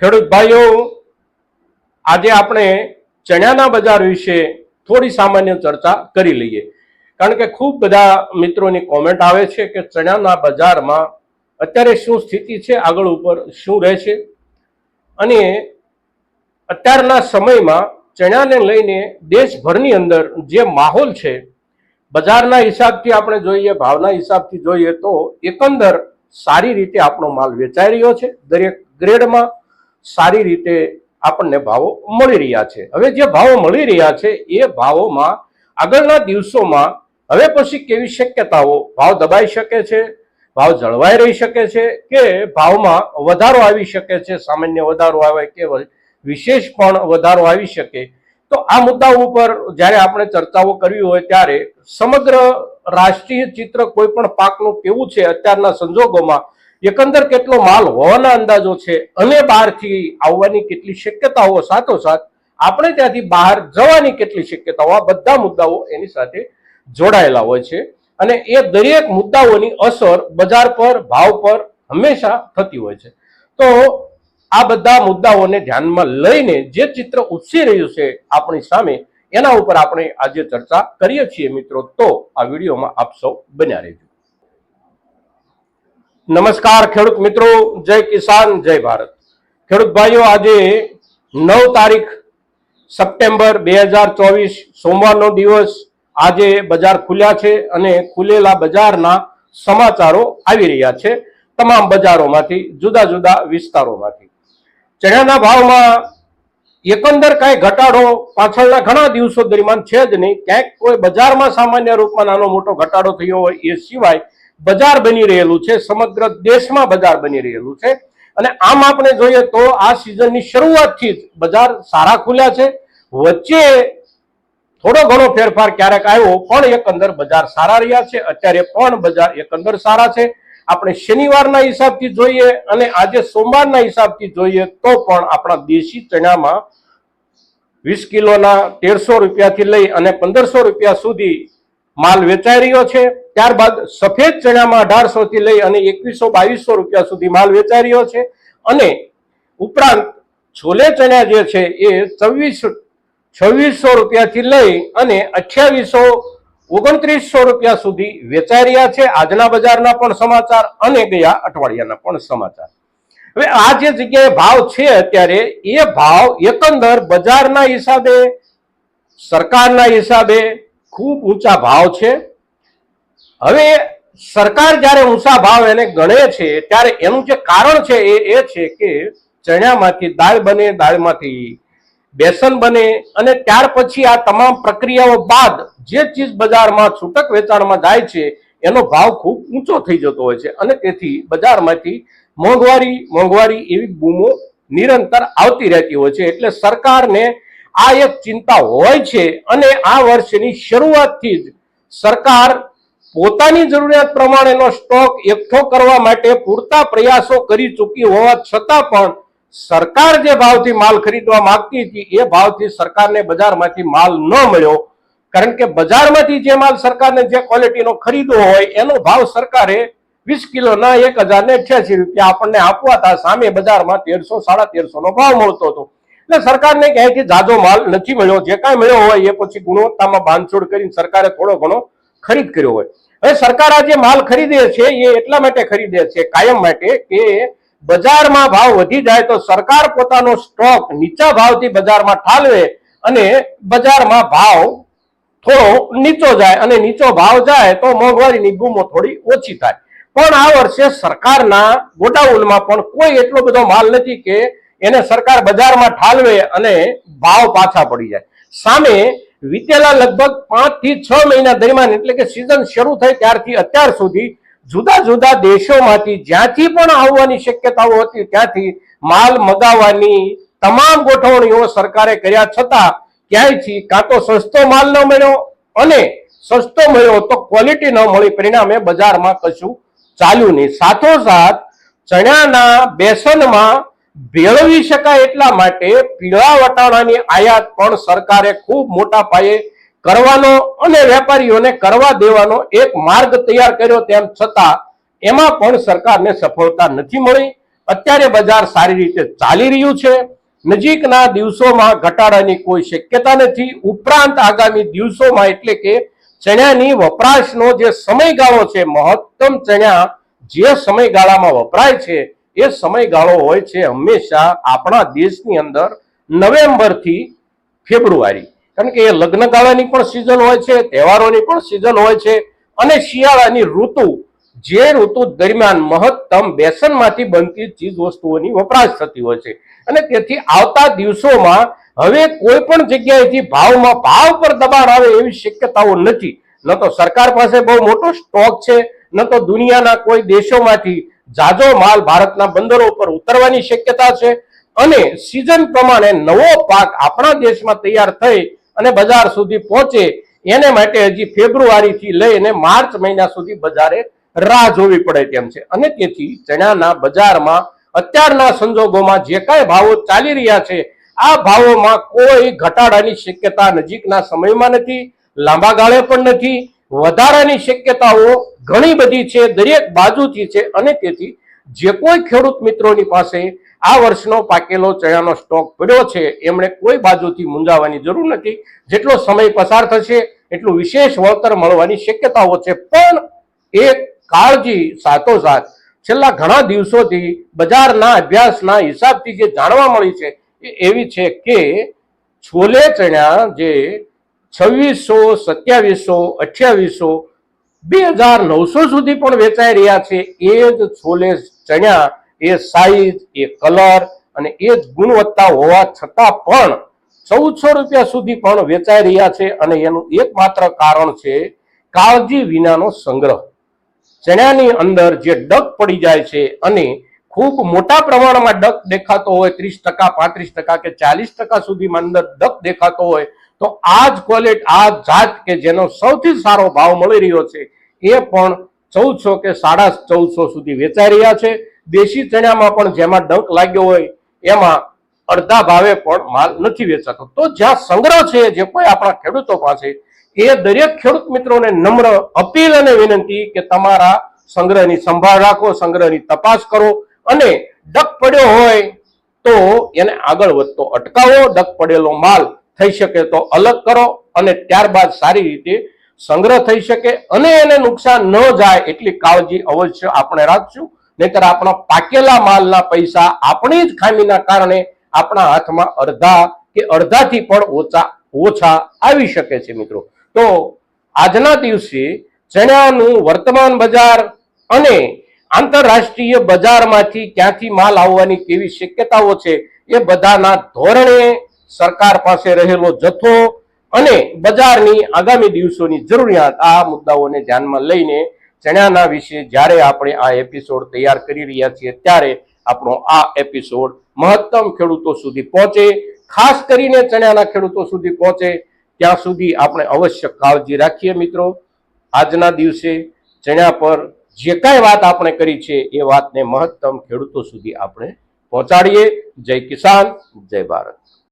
ખેડૂત ભાઈઓ, આજે આપણે ચણાના બજાર વિશે થોડી સામાન્ય ચર્ચા કરી લઈએ. કારણ કે ખૂબ બધા મિત્રોની કોમેન્ટ આવે છે કે ચણાના બજારમાં અત્યારે શું સ્થિતિ છે, આગળ ઉપર શું રહે છે અને અત્યારના સમયમાં ચણાને લઈને દેશભરની અંદર જે માહોલ છે, બજારના હિસાબથી આપણે જોઈએ, ભાવના હિસાબથી જોઈએ તો એકંદર સારી રીતે આપણો માલ વેચાઈ રહ્યો છે. દરેક ગ્રેડમાં સારી રીતે આપણને ભાવો મળી રહ્યા છે. હવે જે ભાવો મળી રહ્યા છે, એ ભાવોમાં આગળના દિવસોમાં હવે પછી કેવી શક્યતાઓ? ભાવ દબાઈ શકે છે, ભાવ જળવાઈ રહી શકે છે કે ભાવમાં વધારો આવી શકે છે, સામાન્ય વધારો આવે કે વિશેષ પણ વધારો આવી શકે? તો આ મુદ્દા ઉપર જ્યારે આપણે ચર્ચાઓ કરવી હોય ત્યારે સમગ્ર રાષ્ટ્રીય ચિત્ર કોઈ પણ પાકનું કેવું છે, અત્યારના સંજોગોમાં એકંદર કેટલો માલ હોવાના અંદાજો છે? અને બહારથી આવવાની કેટલી શક્યતાઓ સાથોસાથ આપણે ત્યાંથી બહાર જવાની કેટલી શક્યતાઓ? આ બધા મુદ્દાઓ એની સાથે જોડાયેલા હોય છે. અને એ દરેક મુદ્દાઓની અસર બજાર પર, ભાવ પર હંમેશા થતી હોય છે. તો આ બધા મુદ્દાઓને ધ્યાનમાં લઈને જે ચિત્ર ઉપસી રહ્યું છે આપણી સામે, એના ઉપર આપણે આજે ચર્ચા કરીએ છીએ મિત્રો. તો આ વિડીયોમાં આપ સૌ બન્યા રહેજો. નમસ્કાર ખેડૂત મિત્રો, જય કિસાન, જય ભારત. ખેડૂત ભાઈઓ, આજે નવ તારીખ સપ્ટેમ્બર બે હજાર ચોવીસ, સોમવારનો દિવસ આજે બજાર ખુલ્યા છે અને ખુલેલા બજારના સમાચારો આવી રહ્યા છે તમામ બજારોમાંથી, જુદા જુદા વિસ્તારોમાંથી. ચણાના ભાવમાં એકંદર કાંઈ ઘટાડો પાછળના ઘણા દિવસો દરમિયાન છે જ નહીં. ક્યાંક કોઈ બજારમાં સામાન્ય રૂપમાં નાનો મોટો ઘટાડો થયો હોય એ સિવાય બજાર બની રહેલું છે, સમગ્ર દેશમાં બજાર બની રહેલું છે. અને આમ આપણે જોઈએ તો આ સિઝનની શરૂઆતથી જ બજાર સારા ખુલ્યા છે. વચ્ચે થોડો ઘણો ફેરફાર ક્યારેક આવ્યો, પણ એકંદર બજાર સારા રહ્યા છે. અત્યારે પણ બજાર એકંદર સારા છે. આપણે શનિવારના હિસાબથી જોઈએ અને આજે સોમવારના હિસાબથી જોઈએ તો પણ આપણા દેશી ચણામાં વીસ કિલોના તેરસો રૂપિયાથી લઈ અને પંદરસો રૂપિયા સુધી માલ વેચાઈ રહ્યો છે. ત્યારબાદ સફેદ ચણામાં અઢારસો થી લઈ અને એકવીસો બાવીસો રૂપિયા સુધી માલ વેચાઈ રહ્યો છે. અને ઉપરાંત છોલે ચણા જે છે એ છવ્વીસ, છવ્વીસો રૂપિયાથી લઈ અને અઠ્યાવીસો, ઓગણત્રીસો રૂપિયા સુધી વેચાઈ રહ્યા છે. આજના બજારના પણ સમાચાર અને ગયા અઠવાડિયાના પણ સમાચાર. હવે આ જે જગ્યાએ ભાવ છે અત્યારે, એ ભાવ એકંદર બજારના હિસાબે, સરકારના હિસાબે ખૂબ ઊંચા ભાવ છે. હવે સરકાર જ્યારે ઊંચા ભાવ એને ગણે છે, ત્યારે એનું જે કારણ છે એ એ છે કે ચણામાંથી દાળ બને, દાળમાંથી બેસન બને અને ત્યાર પછી આ તમામ પ્રક્રિયાઓ બાદ જે ચીજ બજારમાં છૂટક વેચાણમાં જાય છે, એનો ભાવ ખૂબ ઊંચો થઈ જતો હોય છે અને તેથી બજારમાંથી મોંઘવારી મોંઘવારી એવી બૂમો નિરંતર આવતી રહેતી હોય છે. એટલે સરકારને આ એક ચિંતા હોય છે અને આ વર્ષની શરૂઆતથી જ સરકાર પોતાની જરૂરિયાત પ્રમાણેનો સ્ટોક એકઠો કરવા માટે પૂરતા પ્રયાસો કરી ચૂકી હોવા છતાં પણ સરકાર જે ભાવથી માલ ખરીદવા માંગતી હતી, એ ભાવથી સરકારને બજારમાંથી માલ ન મળ્યો. કારણ કે બજારમાંથી જે માલ સરકારને જે ક્વોલિટીનો ખરીદવો હોય, એનો ભાવ સરકારે વીસ કિલોના એક હજાર ને અઠ્યાસી રૂપિયા આપણને આપવા હતા. સામે બજારમાં તેરસો, સાડા તેરસો નો ભાવ મળતો હતો. એટલે સરકારને ક્યાંયથી જાજો માલ નથી મળ્યો, જે કાંઈ મળ્યો હોય એ પછી ગુણવત્તામાં બાંધછોડ કરીને સરકારે થોડો ઘણો ખરીદ કર્યો હોય. હવે સરકાર આ જે માલ ખરીદે છે, એ એટલા માટે ખરીદે છે કાયમ માટે કે બજારમાં ભાવ વધી જાય તો સરકાર પોતાનો સ્ટોક નીચા ભાવથી બજારમાં ઠાલવે અને બજારમાં ભાવ થોડો નીચો જાય અને નીચો ભાવ જાય તો મોંઘવારીની બૂમો થોડી ઓછી થાય. પણ આ વર્ષે સરકારના ગોડાઉનમાં પણ કોઈ એટલો બધો માલ નથી કે એને સરકાર બજારમાં ઠાલવે અને ભાવ પાછા પડી જાય. સામે વીતેલા લગભગ પાંચથી છ મહિના દરમિયાન એટલે કે સિઝન શરૂ થઈ ત્યારથી અત્યાર સુધી જુદા જુદા દેશોમાંથી જ્યાંથી પણ આવવાની શક્યતાઓ હતી ત્યાંથી માલ મગાવવાની તમામ ગોઠવણીઓ સરકારે કર્યા છતાં ક્યાંયથી, કાં તો સસ્તો માલ ન મળ્યો અને સસ્તો મળ્યો તો ક્વોલિટી ન મળી પરિણામે બજારમાં કશું ચાલ્યું નહીં. સાથોસાથ ચણાના બેસનમાં ભેળવી શકાય એટલા માટે પીળા વટાણાની આયાત પણ સરકારે ખૂબ મોટા પાયે કરવાનો અને વેપારીઓને કરવા દેવાનો એક માર્ગ તૈયાર કર્યો તેમ છતાં એમાં પણ સરકારને સફળતા નથી મળી. અત્યારે બજાર સારી રીતે ચાલી રહ્યું છે. નજીકના દિવસોમાં ઘટાડાની કોઈ શક્યતા નથી. ઉપરાંત આગામી દિવસોમાં એટલે કે ચણાની વપરાશનો જે સમયગાળો છે, મહત્તમ ચણા જે સમયગાળામાં વપરાય છે એ સમયગાળો હોય છે હંમેશા આપણા દેશની અંદર નવેમ્બરથી ફેબ્રુઆરી. કારણ કે એ લગ્નગાળાની પણ સિઝન હોય છે, તહેવારોની પણ સિઝન હોય છે અને શિયાળાની ઋતુ, જે ઋતુ દરમિયાન મહત્તમ બેસનમાંથી બનતી ચીજ વસ્તુઓની વપરાશ થતી હોય છે. અને તેથી આવતા દિવસોમાં હવે કોઈ પણ જગ્યાએથી ભાવમાં ભાવ પર દબાણ આવે એવી શક્યતાઓ નથી. ન તો સરકાર પાસે બહુ મોટો સ્ટોક છે ન તો દુનિયાના કોઈ દેશોમાંથી જાજો માલ ભારતના બંદરો પર ઉતરવાની શક્યતા છે અને સિઝન પ્રમાણે નવો પાક આપણા દેશમાં તૈયાર થઈ અને બજાર સુધી પહોંચે એને માટે હજી ફેબ્રુઆરીથી લઈને માર્ચ મહિના સુધી બજારે રાહ જોવી પડે તેમ છે. અને તેથી ચણાના બજારમાં અત્યારના સંજોગોમાં જે કાંઈ ભાવો ચાલી રહ્યા છે, આ ભાવોમાં કોઈ ઘટાડાની શક્યતા નજીકના સમયમાં નથી, લાંબા ગાળે પણ નથી, વધારાની શક્યતાઓ ઘણી બધી છે, દરેક બાજુથી છે અને તેથી જે કોઈ ખેડૂત મિત્રોની પાસે આ વર્ષનો પાકેલો ચણાનો સ્ટોક પડ્યો છે, એમણે કોઈ બાજુથી મૂંઝાવાની જરૂર નથી. જેટલો સમય પસાર થશે, એટલું વિશેષ વળતર મળવાની શક્યતાઓ છે. પણ એ કાળજી સાથોસાથ છેલ્લા ઘણા દિવસોથી બજારના અભ્યાસના હિસાબથી જે જાણવા મળી છે, એ એવી છે કે છોલે ચણા જે છવ્વીસો, સત્યાવીસો, અઠ્યાવીસો બે હજાર નવસો સુધી પણ વેચાઈ રહ્યા છે. એ જ છોલે ચણ્યા, એ સાઈઝ, એ કલર અને એ જ ગુણવત્તા હોવા છતાં પણ ચૌદસો રૂપિયા સુધી પણ વેચાઈ રહ્યા છે અને એનું એકમાત્ર કારણ છે કાળજી વિનાનો સંગ્રહ. ચણાની અંદર જે ડક પડી જાય છે અને ખૂબ મોટા પ્રમાણમાં ડક દેખાતો હોય, ત્રીસ ટકા, પાંત્રીસ ટકા કે ચાલીસ ટકા સુધીમાં અંદર ડક દેખાતો હોય તો આ જ ક્વોલિટી આ જાત કે જેનો સૌથી સારો ભાવ મળી રહ્યો છે, એ પણ ચૌદસો કે સાડા ચૌદસો સુધી વેચાઈ રહ્યા છે. દેશી ચણામાં પણ જેમાં ડંક લાગ્યો હોય, એમાં અડધા ભાવે પણ માલ નથી વેચાતો. તો જ્યાં સંગ્રહ છે, જે કોઈ આપણા ખેડૂતો પાસે, એ દરેક ખેડૂત મિત્રોને નમ્ર અપીલ અને વિનંતી કે તમારા સંગ્રહની સંભાળ રાખો, સંગ્રહની તપાસ કરો અને ડક પડ્યો હોય તો એને આગળ વધતો અટકાવો. ડક પડેલો માલ થઈ શકે તો અલગ કરો અને ત્યારબાદ સારી રીતે સંગ્રહ થઈ શકે અને એને નુકસાન ન જાય એટલી કાળજી અવશ્ય આપણે રાખશું. નહીતર આપણા પાકેલા માલના પૈસા આપણી જ ખામીના કારણે આપણા હાથમાં અડધા કે અડધાથી પણ ઓછા ઓછા આવી શકે છે મિત્રો. તો આજના દિવસે ચણાનું વર્તમાન બજાર અને આંતરરાષ્ટ્રીય બજારમાંથી ક્યાંથી માલ આવવાની કેવી શક્યતાઓ છે એ બધાના ધોરણે સરકાર પાસે રહેલો જથ્થો અને બજારની આગામી દિવસોની જરૂરિયાત આ મુદ્દાઓને ધ્યાનમાં લઈને ચણાના વિશે જ્યારે આપણે આ એપિસોડ તૈયાર કરી રહ્યા છીએ ત્યારે આપણો આ એપિસોડ મહત્તમ ખેડૂતો સુધી પહોંચે. ખાસ કરીને ચણાના ખેડૂતો સુધી પહોંચે ત્યાં સુધી આપણે અવશ્ય કાળજી રાખીએ મિત્રો. આજના દિવસે ચણા પર જે કાંઈ વાત આપણે કરી છે એ વાતને મહત્તમ ખેડૂતો સુધી આપણે પહોંચાડીએ. જય કિસાન, જય ભારત.